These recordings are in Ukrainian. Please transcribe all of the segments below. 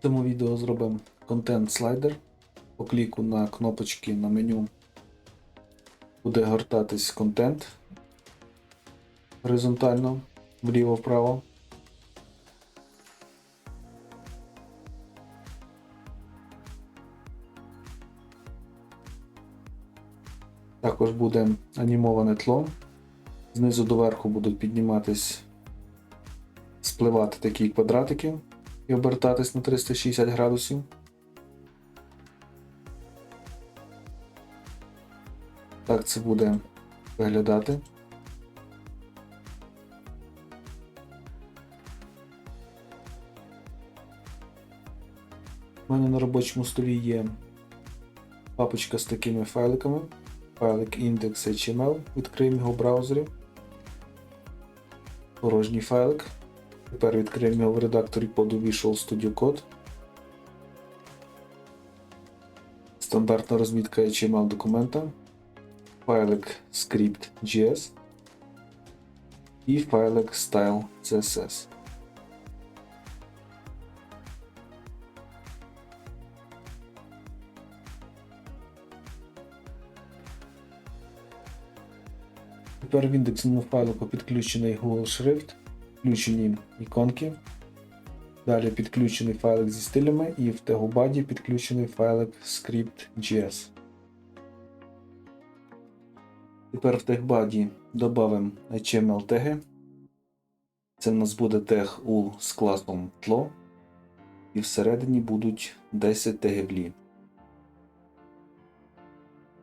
В цьому відео зробимо контент слайдер. По кліку на кнопочки на меню буде гортатись контент горизонтально вліво-вправо. Також буде анімоване тло. Знизу до верху будуть підніматись, спливати такі квадратики і обертатись на 360 градусів. Так це буде виглядати. У мене на робочому столі є папочка з такими файликами. Файлик index.html, відкриємо його в браузері. Порожній файлик. Тепер відкриємо в редакторі коду Visual Studio Code. Стандартна розмітка HTML документа. Файлик script.js і файлик style CSS. Тепер в індексному файлику підключений Google Шрифт, включені іконки. Далі підключений файлик зі стилями і в тегубаді підключений файлик script.js. Тепер в тегбаді додамо HTML теги. Це в нас буде тег UL з класом тло. І всередині будуть 10 тегів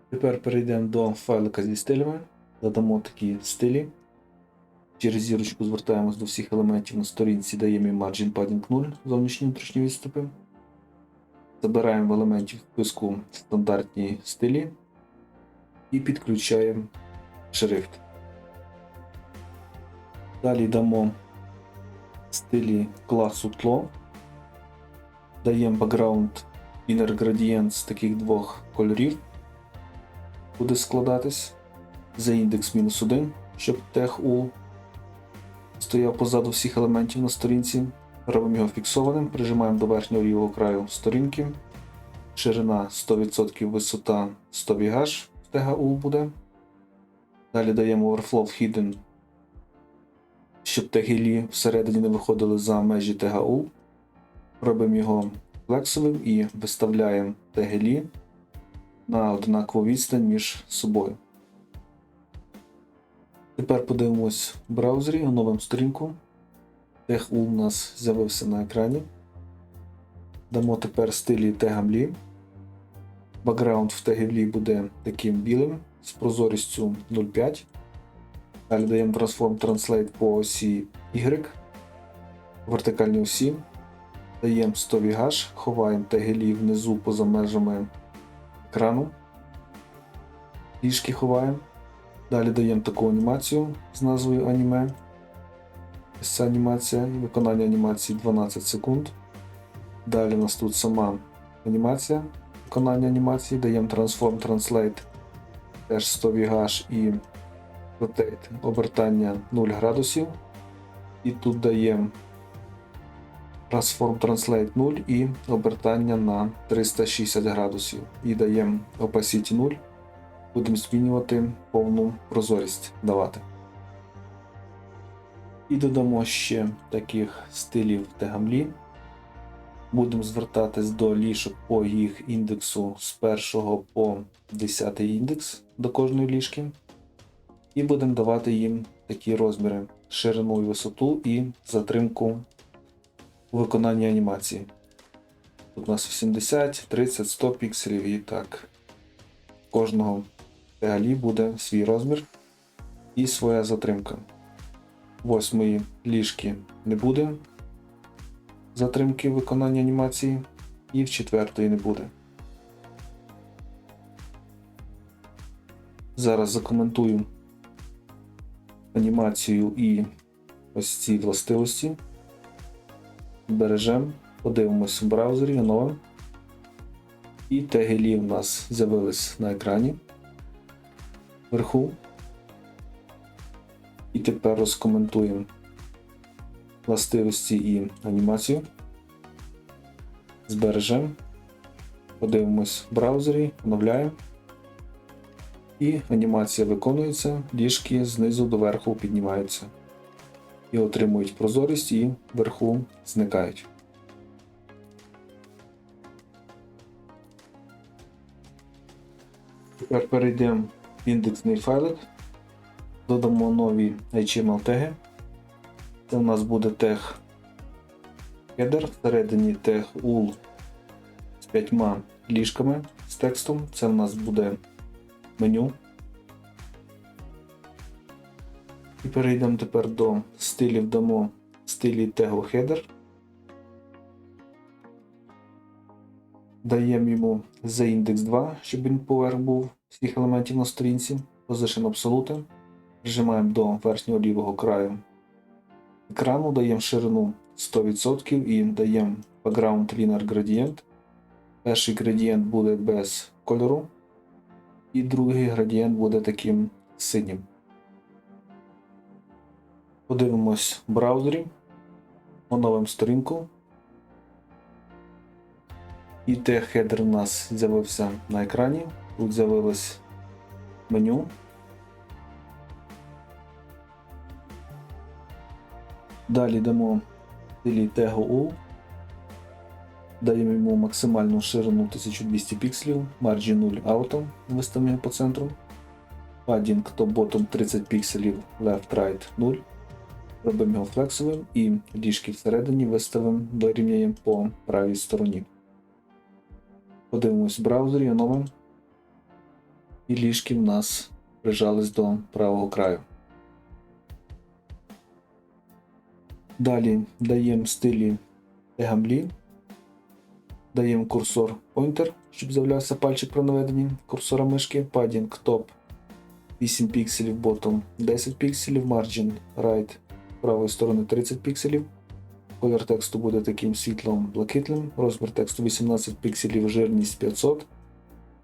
Тепер перейдемо до файлика зі стилями. Додамо такі стилі. Через зірочку звертаємось до всіх елементів на сторінці, даємо їм Margin Padding 0, зовнішні внутрішні відступи. Забираємо в елементів списку стандартні стилі і підключаємо шрифт. Далі дамо стилі класу тло. Даємо background inner gradient з таких двох кольорів. Буде складатись за індекс мінус 1, щоб тег U стояв позаду всіх елементів на сторінці. Робимо його фіксованим, прижимаємо до верхнього лівого краю сторінки. Ширина 100%, висота 100 VH в U буде. Далі даємо overflow hidden, щоб теги всередині не виходили за межі U. Робимо його флексовим і виставляємо теги на однакову відстань між собою. Тепер подивимось в браузері, оновимо сторінку. Тег у нас з'явився на екрані. Дамо тепер стилі тегамлі. Бакграунд в тегівлі буде таким білим з прозорістю 0,5. Далі даємо Transform Translate по осі Y, вертикальній осі. Даємо 100 VH, ховаємо тегелі внизу поза межами екрану. Ліжки ховаємо. Далі даємо таку анімацію з назвою аніме. Ця анімація і виконання анімації 12 секунд. Далі у нас тут сама анімація, виконання анімації, даємо Transform Translate теж 100 VH і Rotate обертання 0 градусів. І тут даємо Transform Translate 0 і обертання на 360 градусів. І даємо Opacity 0 будемо змінювати повну прозорість давати. І додамо ще таких стилів тегамлі. Будемо звертатись до ліжок по їх індексу з 1 по 10 індекс до кожної ліжки. І будемо давати їм такі розміри: ширину і висоту і затримку у виконанні анімації. Тут у нас 80, 30, 100 пікселів і так. Кожного Взагалі буде свій розмір і своя затримка. Восьмої ліжки не буде затримки виконання анімації, і в четвертої не буде. Зараз закоментую анімацію і ось ці властивості. Бережемо, подивимось в браузері, оновимо. І тегелі у нас з'явились на екрані вверху. І тепер розкоментуємо властивості і анімацію. збережемо. Подивимось в браузері, оновляємо. І анімація виконується, ліжки знизу до верху піднімаються. І отримують прозорість і вверху зникають. Тепер перейдемо індексний файлик, додамо нові HTML теги. Це у нас буде тег header, всередині тег ul з п'ятьма ліжками з текстом. Це у нас буде меню. І перейдемо тепер до стилів, дамо стилі тегу header. Даємо йому the index 2, щоб він поверх був всіх елементів на сторінці. Position Absolute. Прижимаємо до верхнього лівого краю екрану, даємо ширину 100% і даємо background linear gradient. Перший градієнт буде без кольору, і другий градієнт буде таким синім. Подивимось в браузері, оновимо сторінку. І тег хедер у нас з'явився на екрані. Тут з'явилось меню. Далі дамо стилі тегу U. Даємо йому максимальну ширину 1200 пікселів, margin 0 auto, виставимо його по центру. Padding top bottom 30 пікселів, left right 0. Робимо його флексовим і ліжки всередині виставимо дорівняємо по правій стороні. Подивимось в браузері, оновимо. І ліжки в нас прижались до правого краю. Далі даємо стилі Egambli, даємо курсор Pointer, щоб з'являвся пальчик при наведенні курсора мишки, Padding Top 8 пікселів, Bottom 10 пікселів, Margin Right правої сторони 30 пікселів. Колір тексту буде таким світлом блакитним, розмір тексту 18 пікселів, жирність 500.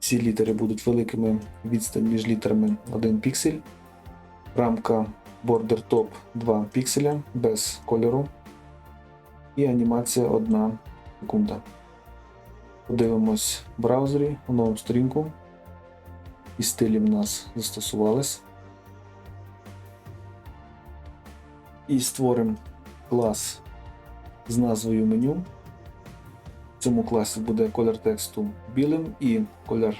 Всі літери будуть великими, відстань між літерами 1 піксель. Рамка Border Top 2 пікселя без кольору. І анімація 1 секунда. Подивимось в браузері, оновимо сторінку. І стилі в нас застосувались. І створимо клас з назвою меню. В цьому класі буде колір тексту білим і колір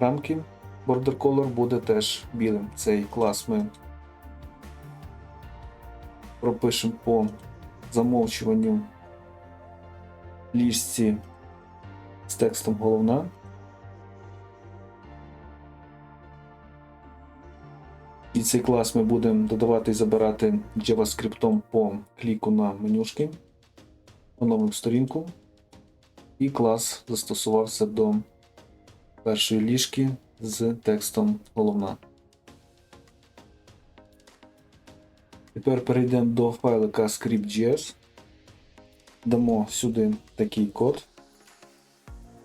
рамки Border Color буде теж білим. Цей клас ми пропишемо по замовчуванню ліжці з текстом головна. І цей клас ми будемо додавати і забирати JavaScript по кліку на менюшки. Оновимо сторінку. І клас застосувався до першої ліжки з текстом головна. Тепер перейдемо до файлика script.js. Дамо сюди такий код.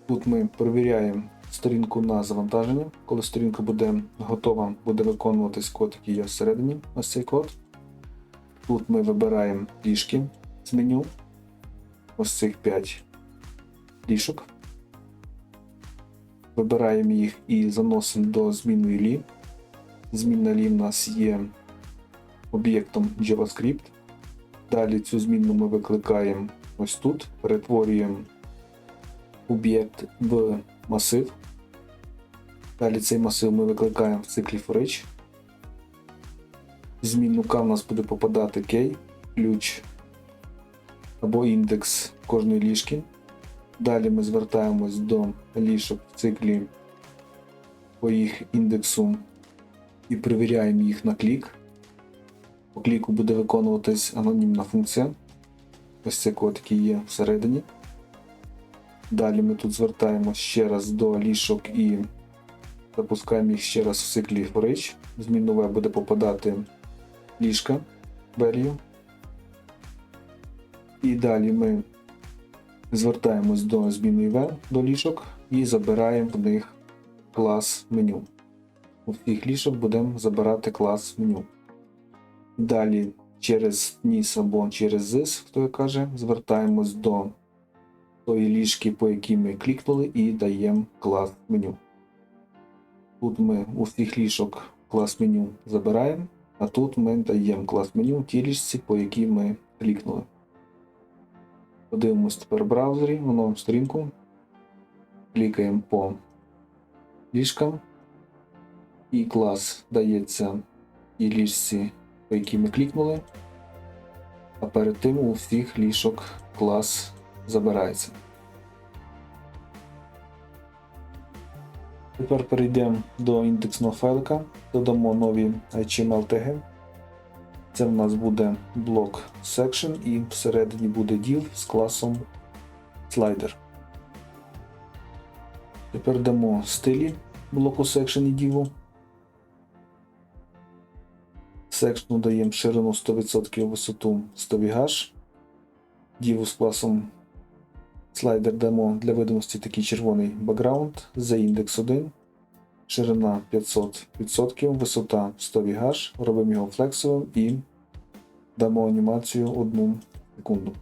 Тут ми перевіряємо сторінку на завантаження. Коли сторінка буде готова, буде виконуватись код, який є всередині. Ось цей код. Тут ми вибираємо ліжки з меню. Ось цих 5 ліжок. Вибираємо їх і заносимо до змінної лі. Змінна лі в нас є об'єктом JavaScript. Далі цю змінну ми викликаємо ось тут, перетворюємо об'єкт в масив. Далі цей масив ми викликаємо в циклі for each. Змінну К в нас буде попадати key, ключ або індекс кожної ліжки. Далі ми звертаємось до ліжок в циклі по їх індексу і перевіряємо їх на клік. По кліку буде виконуватись анонімна функція. Ось цей код, який є всередині. Далі ми тут звертаємось ще раз до лішок і запускаємо їх ще раз в циклі for each. Змін нове буде попадати ліжка value. І далі ми звертаємось до зміни v до лішок і забираємо в них клас меню. У всіх лішок будемо забирати клас меню. Далі через ніс або через ZIS, хто як каже, звертаємось до тої ліжки, по якій ми клікнули, і даємо клас меню. Тут ми у всіх ліжок клас меню забираємо, а тут ми даємо клас меню тій ліжці, по якій ми клікнули. Подивимось тепер в браузері в нову сторінку. Клікаємо по ліжкам. І клас дається і ліжці, по якій ми клікнули. А перед тим у всіх ліжок клас забирається. Тепер перейдемо до індексного файлика, додамо нові HTML теги. Це в нас буде блок section і всередині буде div з класом slider. Тепер дамо стилі блоку section і div. Section даємо ширину 100% висоту 100 VH. Div з класом Слайдер дамо для видимості такий червоний бекграунд за індекс 1, ширина 500%, висота 100 VH, робимо його флексовим і дамо анімацію 1 секунду.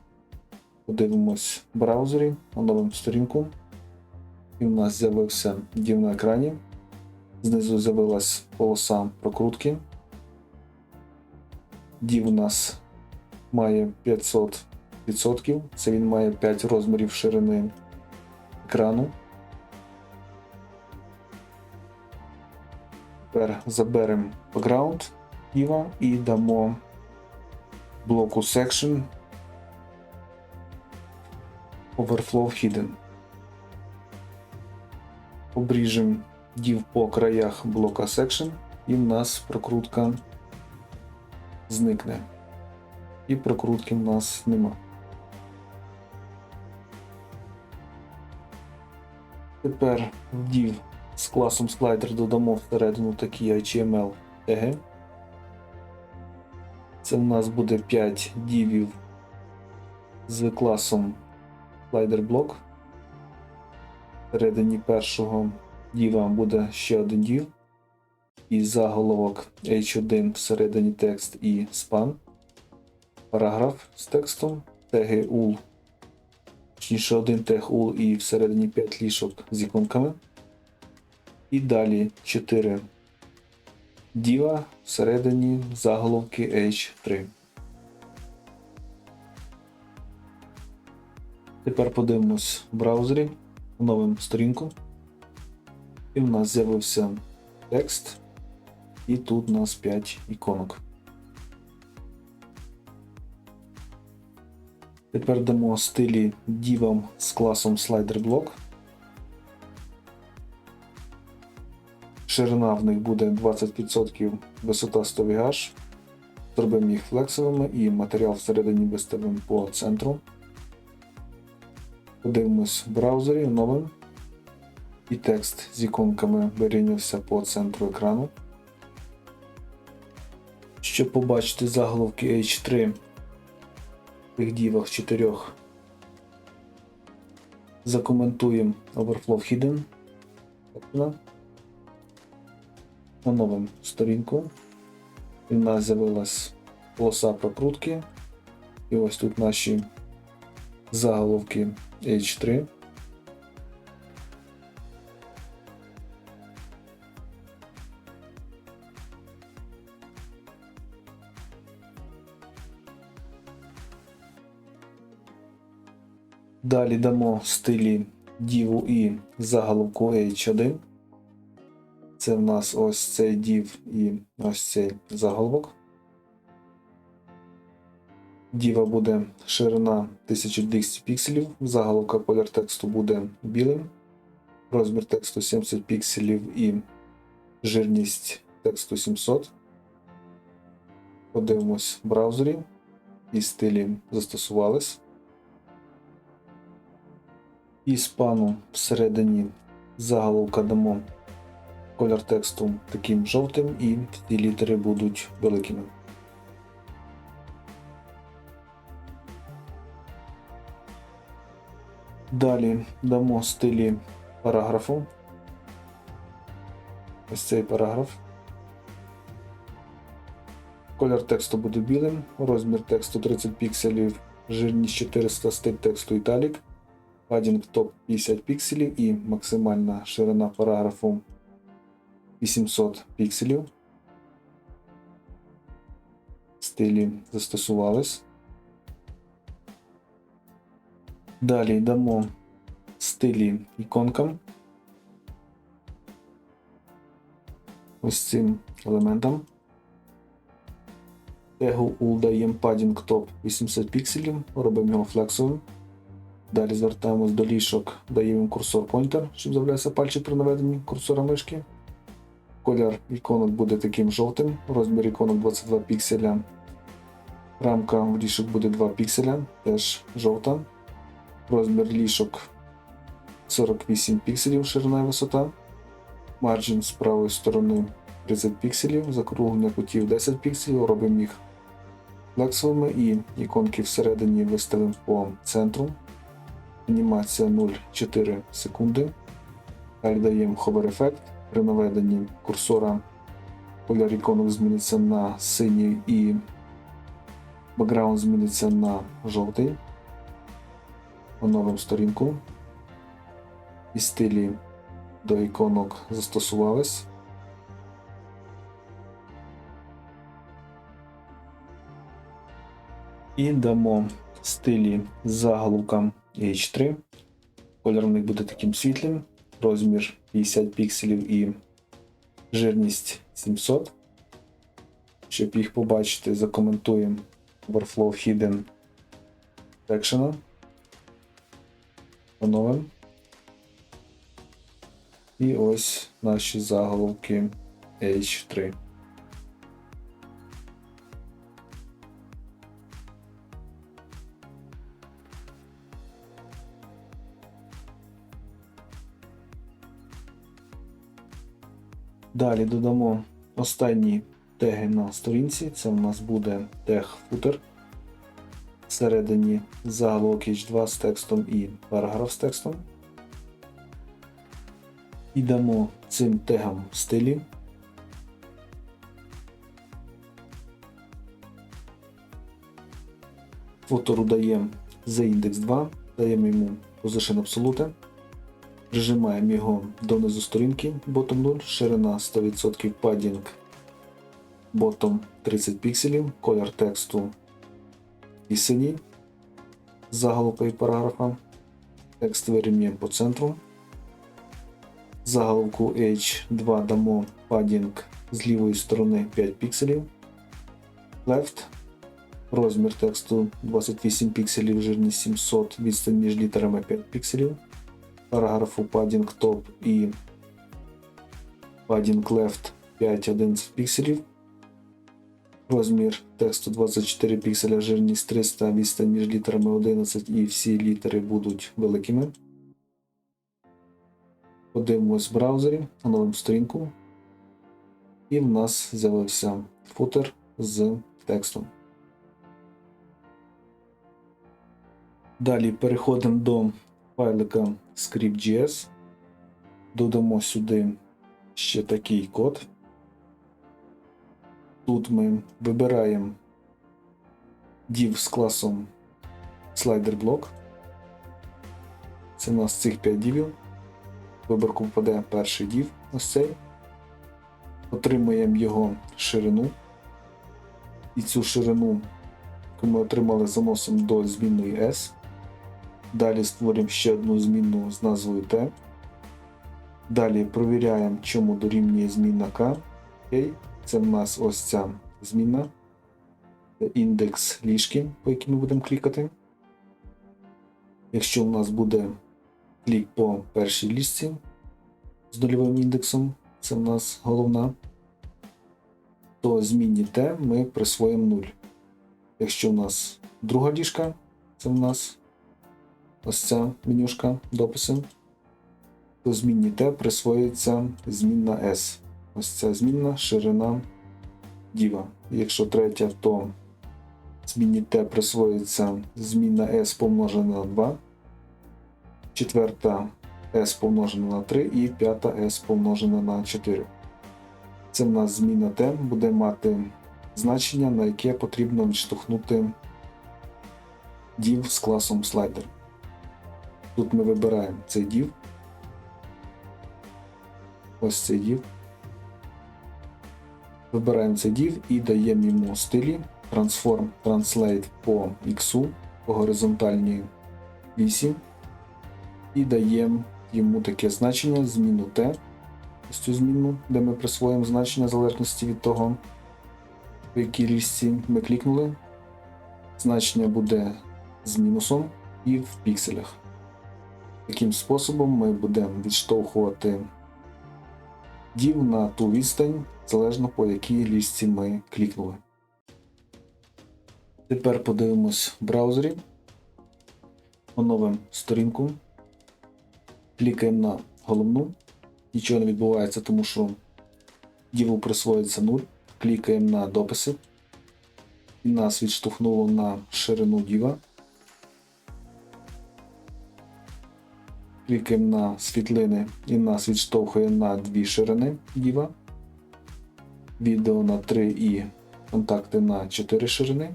Подивимось в браузері, оновимо сторінку. І в нас з'явився дів на екрані. Знизу з'явилась полоса прокрутки. Дів у нас має 500 відсотків. Це він має 5 розмірів ширини екрану. Тепер заберемо background діва і дамо блоку section overflow hidden. Обріжемо дів по краях блока section і в нас прокрутка зникне. І прокрутки в нас нема. Тепер в div з класом slider додамо всередину такі HTML теги. Це в нас буде 5 дівів з класом slider Всередині першого діва буде ще один дів. І заголовок H1 всередині текст і span. Параграф з текстом, теги UL точніше один тег ул і всередині 5 лішок з іконками. І далі 4 діва всередині заголовки H3. Тепер подивимось в браузері, оновимо сторінку. І в нас з'явився текст, і тут у нас 5 іконок. Тепер дамо стилі дівам з класом SliderBlock. Ширина в них буде 20%, висота 100 VH. Зробимо їх флексовими і матеріал всередині виставимо по центру. Подивимось в браузері новим. І текст з іконками вирівнявся по центру екрану. Щоб побачити заголовки H3 тих дівах чотирьох закоментуємо Overflow Hidden. Оновимо сторінку. І в нас з'явилась полоса прокрутки. І ось тут наші заголовки H3. Далі дамо стилі діву і заголовку H1. Це в нас ось цей дів і ось цей заголовок. Діва буде ширина 1200 пікселів, заголовка колір тексту буде білим, розмір тексту 70 пікселів і жирність тексту 700. Подивимось в браузері і стилі застосувались. І спану всередині заголовка дамо колір тексту таким жовтим, і ці літери будуть великими. Далі дамо стилі параграфу. Ось цей параграф. Колір тексту буде білим, розмір тексту 30 пікселів, жирність 400 стиль тексту італік. Padding топ 50 пікселів і максимальна ширина параграфу 800 пікселів. Стилі застосувались. Далі йдемо стилі іконкам. Ось цим елементам. Тегу UL даємо padding top 80 пікселів, робимо його флексовим. Далі звертаємось до лішок, даємо курсор pointer, щоб з'являвся пальчик при наведенні курсора мишки. Колір іконок буде таким жовтим, розмір іконок 22 пікселя. Рамка в лішок буде 2 пікселя, теж жовта. Розмір лішок 48 пікселів, ширина і висота. Марджин з правої сторони 30 пікселів, закруглення кутів 10 пікселів, робимо їх флексовими і іконки всередині виставимо по центру. Анімація 0,4 секунди. Далі даємо hover ефект. При наведенні курсора колір іконок зміниться на синій і бекграунд зміниться на жовтий. Оновимо сторінку. І стилі до іконок застосувались. І дамо стилі з заголовком H3. Колір в них буде таким світлим, розмір 50 пікселів і жирність 700. Щоб їх побачити, закоментуємо Workflow Hidden Section. Оновимо. І ось наші заголовки H3. Далі додамо останні теги на сторінці. Це у нас буде тег footer. Всередині заголовок H2 з текстом і параграф з текстом. І дамо цим тегам стилі. Футеру даємо index 2, даємо йому Position Absolute. Прижимаємо його донизу сторінки bottom 0, ширина 100% padding bottom 30 пікселів, колір тексту і синій заголовка і параграфа. Текст вирівнюємо по центру. Заголовку H2 дамо padding з лівої сторони 5 пікселів. Left. Розмір тексту 28 пікселів, жирність 700, відстань між літерами 5 пікселів параграфу padding top і padding left 5-11 пікселів. Розмір тексту 24 пікселя, жирність 300, відстань між літерами 11 і всі літери будуть великими. Подивимось в браузері, оновимо сторінку. І в нас з'явився футер з текстом. Далі переходимо до файлика script.js. Додамо сюди ще такий код. Тут ми вибираємо div з класом SliderBlock. Це у нас цих 5 дівів. Виборку впаде перший div, ось цей. Отримуємо його ширину. І цю ширину, яку ми отримали, заносимо до змінної S. Далі створюємо ще одну змінну з назвою T. Далі провіряємо, чому дорівнює змінна K. Це в нас ось ця змінна. Це індекс ліжки, по якій ми будемо клікати. Якщо у нас буде клік по першій ліжці з нульовим індексом, це в нас головна, то змінні T ми присвоїмо 0. Якщо у нас друга ліжка, це в нас ось ця менюшка дописи, то змінні T присвоюється змінна S. Ось ця змінна ширина діва. Якщо третя, то змінні T присвоюється змінна S помножена на 2, четверта S помножена на 3 і п'ята S помножена на 4. Це в нас зміна T буде мати значення, на яке потрібно відштовхнути div з класом slider. Тут ми вибираємо цей div. Ось цей div. Вибираємо цей div і даємо йому стилі Transform Translate по X, по горизонтальній вісі. І даємо йому таке значення зміну T. Ось цю зміну, де ми присвоїмо значення в залежності від того, в якій лісці ми клікнули. Значення буде з мінусом і в пікселях. Таким способом ми будемо відштовхувати div на ту відстань, залежно по якій лісці ми клікнули. Тепер подивимось в браузері. Оновимо сторінку. Клікаємо на головну. Нічого не відбувається, тому що діву присвоїться 0. Клікаємо на дописи. І нас відштовхнуло на ширину діва. Клікаємо на світлини і нас відштовхує на дві ширини діва. Відео на 3 і контакти на 4 ширини.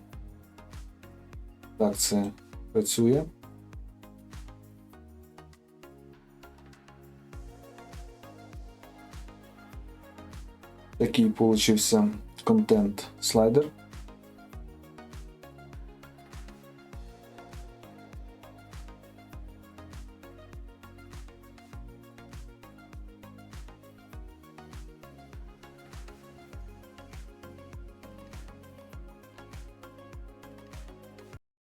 Так це працює. Такий получився контент слайдер.